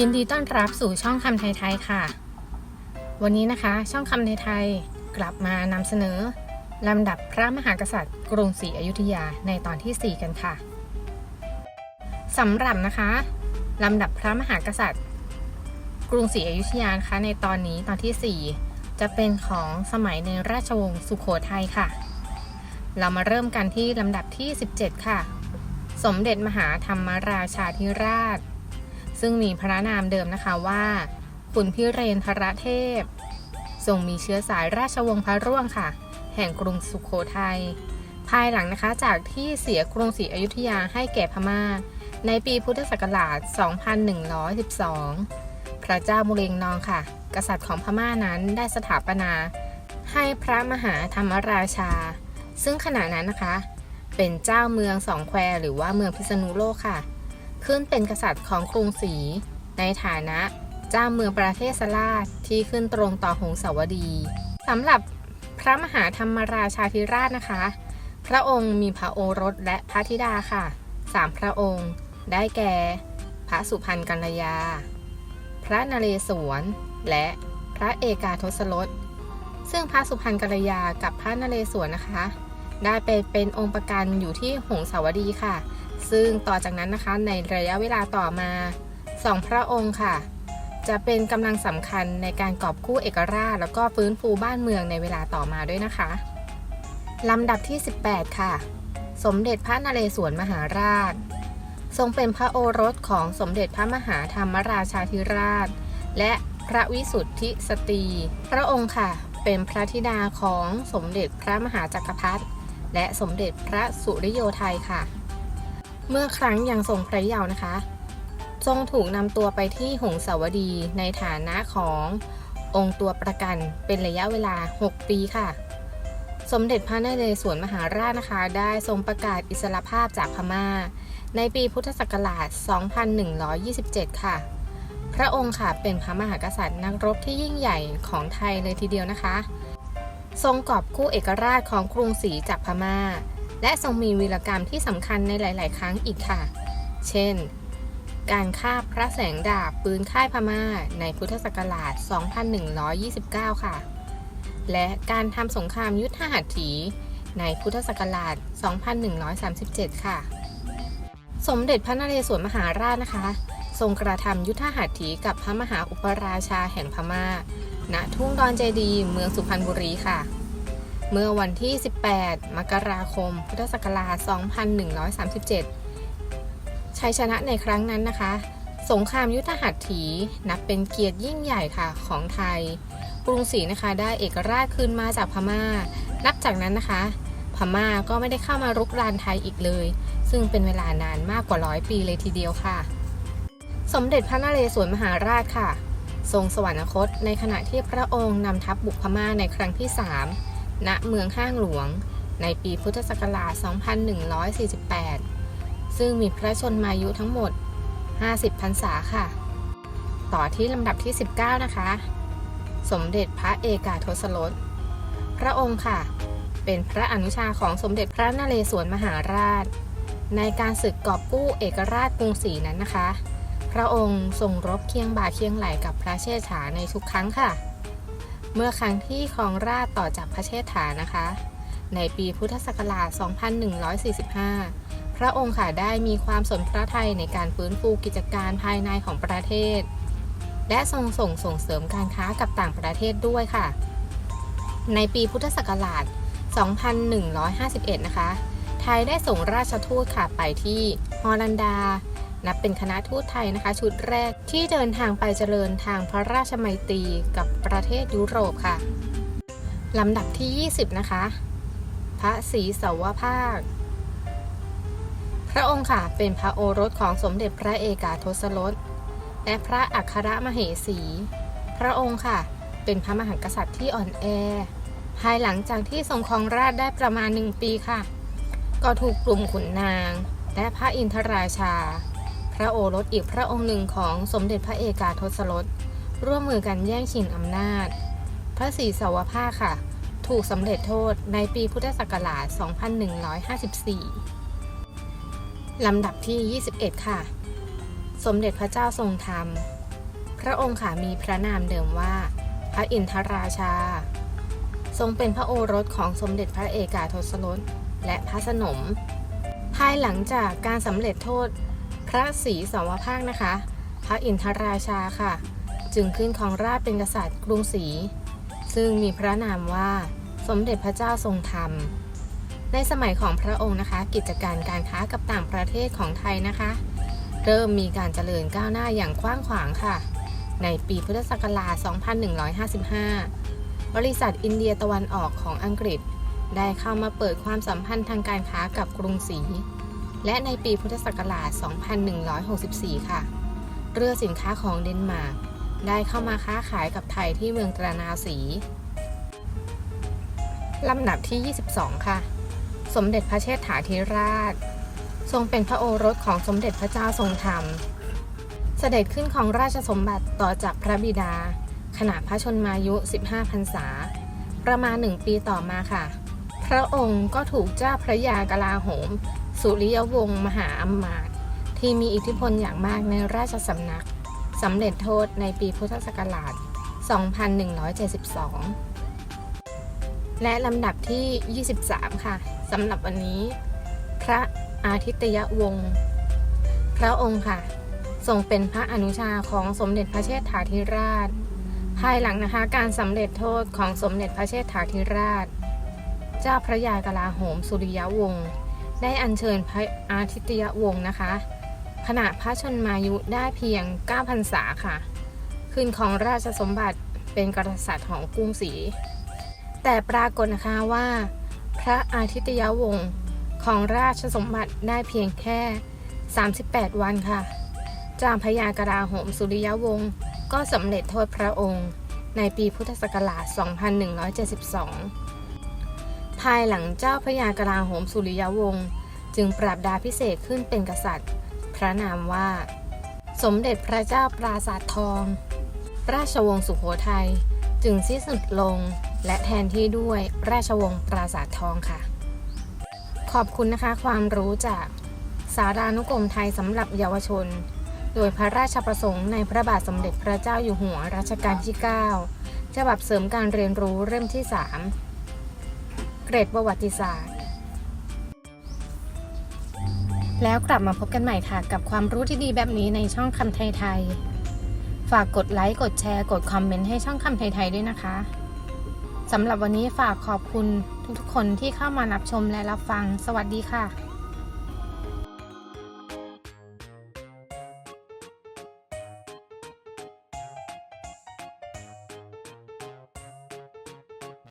ยินดีต้อนรับสู่ช่องคำไทยๆค่ะ วันนี้นะคะ ช่องคำไทยๆกลับมานำเสนอลำดับพระมหากษัตริย์กรุงศรีอยุธยาในตอนที่ 4 กันค่ะสำหรับนะคะลำดับพระมหากษัตริย์ กรุงศรีอยุธยานะคะในตอนนี้ตอนที่ 4 จะเป็นของสมัยในราชวงศ์สุโขทัยค่ะ เรามาเริ่มกันที่ลำดับที่ 17 ค่ะ สมเด็จมหาธรรมราชาธิราช ซึ่งมีพระนามเดิมนะคะว่า ขุนพิเรนทรเทพ ทรงมีเชื้อสายราชวงศ์พระร่วงค่ะ แห่งกรุงสุขโขทยัย ภายหลังนะคะจากที่เสียกรุงศรีอยุธยาให้แก่พม่า ในปีพุทธศักราช 2112 พระเจ้ามุเรงนองค่ะ กษัตริย์ของพม่านั้นได้สถาปนาให้พระมหาธรรมราชา ซึ่งขณะนั้นนะคะ เป็นเจ้าเมืองสองแควหรือว่าเมืองพิษณุโลกค่ะ ขึ้นเป็นกษัตริย์ของกรุงศรี ในฐานะเจ้าเมืองประเทศสลาดที่ขึ้นตรงต่อหงสาวดีสำหรับพระมหาธรรมราชาธิราชนะคะ พระองค์มีพระโอรสและพระธิดาค่ะสามพระองค์ ได้แก่ พระสุพรรณกัลยา พระนเรศวร และพระเอกาทศรสซึ่งพระสุพรรณกัลยากับพระนเรศวรนะคะ ได้ไปเป็นองค์ประกันอยู่ที่หงสาวดีค่ะ ซึ่งต่อจากนั้นนะคะในระยะเวลาต่อมาสองพระองค์ค่ะ จะเป็นกำลังสำคัญในการกอบกู้เอกราช แล้วก็ฟื้นฟูบ้านเมืองในเวลาต่อมาด้วยนะคะลำดับที่ 18 ค่ะ สมเด็จพระนเรศวรมหาราช ทรงเป็นพระโอรสของสมเด็จพระมหาธรรมราชาธิราช และพระวิสุทธิสตรี พระองค์ค่ะ เป็นพระธิดาของสมเด็จพระมหาจักรพรรดิและสมเด็จพระสุริโยไทยค่ะ เมื่อครั้งยังทรงพระเยาว์นะคะ ทรงถูกนำตัวไปที่หงสาวดีในฐานะขององค์ตัวประกันเป็นระยะเวลา 6 ปีค่ะ สมเด็จพระนเรศวรมหาราชนะคะ ได้ทรงประกาศอิสรภาพจากพม่า ในปีพุทธศักราช 2127 ค่ะ พระองค์ค่ะเป็นพระมหากษัตริย์นักรบที่ยิ่งใหญ่ของไทยเลยทีเดียวนะคะ ทรงกอบกู้เอกราชของกรุงศรีจากพม่า และทรงมีวีรกรรมที่สำคัญในหลาย ๆ ครั้งอีกค่ะ เช่น การฆ่าพระแสงดาบปืนค่ายพม่าในพุทธศักราช 2129 ค่ะ และการทำสงครามยุทธหัตถีในพุทธศักราช 2137 ค่ะ สมเด็จพระนเรศวรมหาราชนะคะ ทรงกระทำยุทธหัตถีกับพระมหาอุปราชาแห่งพม่า ณ ทุ่งดอนเจดี เมืองสุพรรณบุรีค่ะ เมื่อวันที่ 18 มกราคม พุทธศักราช 2137 ชัยชนะในครั้งนั้นนะคะ สงครามยุทธหัตถีนับเป็นเกียรติยิ่งใหญ่ค่ะของไทย กรุงศรีนะคะได้เอกราชคืนมาจากพม่า นับจากนั้นนะคะ พม่าก็ไม่ได้เข้ามารุกรานไทยอีกเลย ซึ่งเป็นเวลานานมากกว่าร้อยปีเลยทีเดียวค่ะ สมเด็จพระนเรศวรมหาราชค่ะ ทรงสวรรคตในขณะที่พระองค์นำทัพบุกพม่าในครั้งที่ 3 ณเมืองห้างหลวง ในปีพุทธศักราช 2148 ซึ่งมีพระชนมายุทั้งหมด 50พรรษาค่ะ ต่อที่ลำดับที่ 19 นะคะ สมเด็จพระเอกาทศรส พระองค์ค่ะ เป็นพระอนุชาของสมเด็จพระนเรศวรมหาราช ในการศึกกอบกู้เอกราชกรุงศรีนั้นนะคะ พระองค์ทรงรบเคียงบ่าเคียงไหลกับพระเชษฐาในทุกครั้งค่ะ เมื่อครั้งที่ครองราชย์ต่อจากพระเชษฐานะคะ ในปีพุทธศักราช 2145 พระองค์ค่ะได้มีความสนพระทัยในการฟื้นฟูกิจการภายในของประเทศ และทรงส่งส่งเสริมการค้ากับต่างประเทศด้วยค่ะ ในปีพุทธศักราช 2151 นะคะ ไทยได้ส่งราชทูตค่ะไปที่ฮอลันดา นับเป็นคณะทูตไทยนะคะ ชุดแรกที่เดินทางไปเจริญทางพระราชมัยตรีกับประเทศยุโรปค่ะลำดับที่ 20 นะคะ พระศรีสาวภาค พระองค์ค่ะเป็นพระโอรสของสมเด็จพระเอกาทศรสและพระอัครมเหสี พระองค์ค่ะ เป็นพระมหากษัตริย์ที่อ่อนแอ ภายหลังจากที่ทรงครองราชได้ประมาณหนึ่งปีค่ะ ก็ถูกกลุ่มขุนนาง และพระอินทราชา พระโอรสอีกพระองค์หนึ่งของสมเด็จพระเอกาทศรส ร่วมมือกันแย่งชิงอำนาจ พระศรีสาวภาคค่ะ ถูกสำเร็จโทษในปีพุทธศักราช 2154 ลำดับที่ 21 ค่ะ สมเด็จพระเจ้าทรงธรรม พระองค์ค่ะมีพระนามเดิมว่า พระอินทราชา ทรงเป็นพระโอรสของสมเด็จพระเอกาทศรสและพระสนม ภายหลังจากการสำเร็จโทษ พระศรีสวภาคนะคะ พระอินทราชาค่ะ จึงขึ้นของราชเป็นกษัตริย์กรุงศรีซึ่งมีพระนามว่าสมเด็จพระเจ้าทรงธรรม ในสมัยของพระองค์นะคะ กิจการการค้ากับต่างประเทศของไทยนะคะ เริ่มมีการเจริญก้าวหน้าอย่างกว้างขวางค่ะ ในปีพุทธศักราช 2155 บริษัทอินเดียตะวันออกของอังกฤษ ได้เข้ามาเปิดความสัมพันธ์ทางการค้ากับกรุงศรี และในปีพุทธศักราช 2164 ค่ะ เรือสินค้าของเดนมาร์กได้เข้ามาค้าขายกับไทยที่เมืองตรานาสีลำดับที่ 22 ค่ะ สมเด็จพระเชษฐาธิราช ทรงเป็นพระโอรสของสมเด็จพระเจ้าทรงธรรม เสด็จขึ้นของราชสมบัติต่อจากพระบิดา ขณะพระชนมายุ 15พรรษา ประมาณหนึ่งปีต่อมาค่ะ พระองค์ก็ถูกเจ้าพระยากลาโหม สุริยวงศ์มหาอำมาตย์ที่มีอิทธิพลอย่างมากในราชสำนักสำเร็จโทษในปีพุทธศักราช 2172 และลำดับที่ 23 ค่ะสำหรับวันนี้ พระอาทิตยวงศ์พระองค์ค่ะ ทรงเป็นพระอนุชาของสมเด็จพระเชษฐาธิราช ภายหลังนะคะการสำเร็จโทษของสมเด็จพระเชษฐาธิราช เจ้าพระยากลาโหมสุริยวงศ์ ได้อัญเชิญพระอาทิตยวงศ์นะคะ ขณะพระชนมายุได้เพียง 9 พรรษาค่ะขึ้นของราชสมบัติเป็นกษัตริย์ของกรุงศรี แต่ปรากฏนะคะว่า พระอาทิตยวงศ์ของราชสมบัติได้เพียงแค่ 38 วันค่ะจ้าพระยากราโหมสุริยวงศ์ก็สำเร็จโทษพระองค์ ในปีพุทธศักราช 2172ายหลังเจ้าพระยากราโหมสุริยวงศ์จึงปรับดาพิเศษขึ้นเป็นกษัตริย์ พระนามว่า สมเด็จพระเจ้าปราสาททอง ราชวงศ์สุโขทัยจึงสิ้นสุดลงและแทนที่ด้วยราชวงศ์ปราสาททองค่ะ ขอบคุณนะคะความรู้จากสารานุกรมไทยสำหรับเยาวชน โดยพระราชประสงค์ในพระบาทสมเด็จพระเจ้าอยู่หัวรัชกาลที่ 9 ฉบับเสริมการเรียนรู้เล่มที่ 3 เกรดประวัติศาสตร์ แล้วกลับมาพบกันใหม่ค่ะ กับความรู้ที่ดีแบบนี้ในช่องคำไทยๆฝากกดไลค์กดแชร์ กดคอมเมนต์ให้ช่องคำไทยๆด้วยนะคะสำหรับวันนี้ฝากขอบคุณทุกๆคนที่เข้ามารับชมและรับฟัง สวัสดีค่ะ